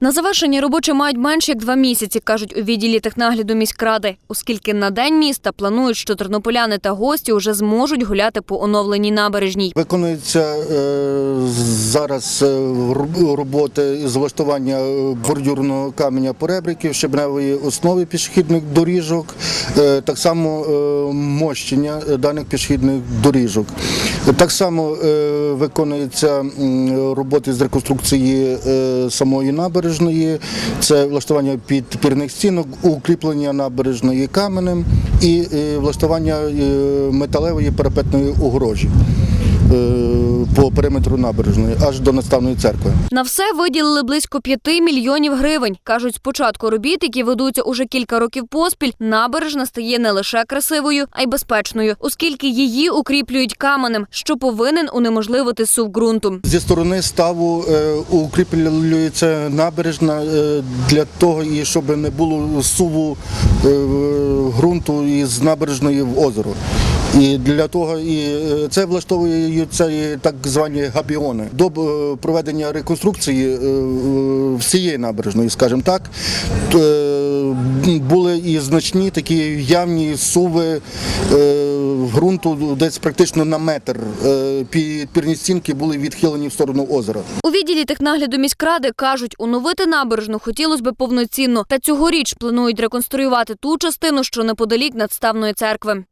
На завершення робочі мають менше як два місяці, кажуть у відділі технагляду міськради, оскільки на день міста планують, що тернополяни та гості вже зможуть гуляти по оновленій набережній. Виконується е, зараз е, роботи з влаштування е, бордюрного каменя поребриків, щебневої основи пішохідних доріжок, так само мощення даних пішохідних доріжок. Так само е, виконуються роботи з реконструкції самої набережної, це влаштування підпірних стінок, укріплення набережної каменем і е, влаштування е, металевої парапетної огорожі по периметру набережної аж до наставної церкви. На все виділили близько 5 мільйонів гривень. Кажуть, з початку робіт, які ведуться уже кілька років поспіль, набережна стає не лише красивою, а й безпечною, оскільки її укріплюють каменем, що повинен унеможливити сув ґрунту. Зі сторони ставу е, укріплюється набережна е, для того, і щоб не було суву е, ґрунту із набережної в озеро. І для того і е, це влаштовуються і так звані габіони. До е, проведення реконструкції е, всієї набережної, скажімо так, були і значні такі явні суви ґрунту десь практично на метр. Підпірні стінки були відхилені в сторону озера. У відділі технагляду міськради кажуть, оновити набережну хотілося б повноцінно. Та цьогоріч планують реконструювати ту частину, що неподалік надставної церкви.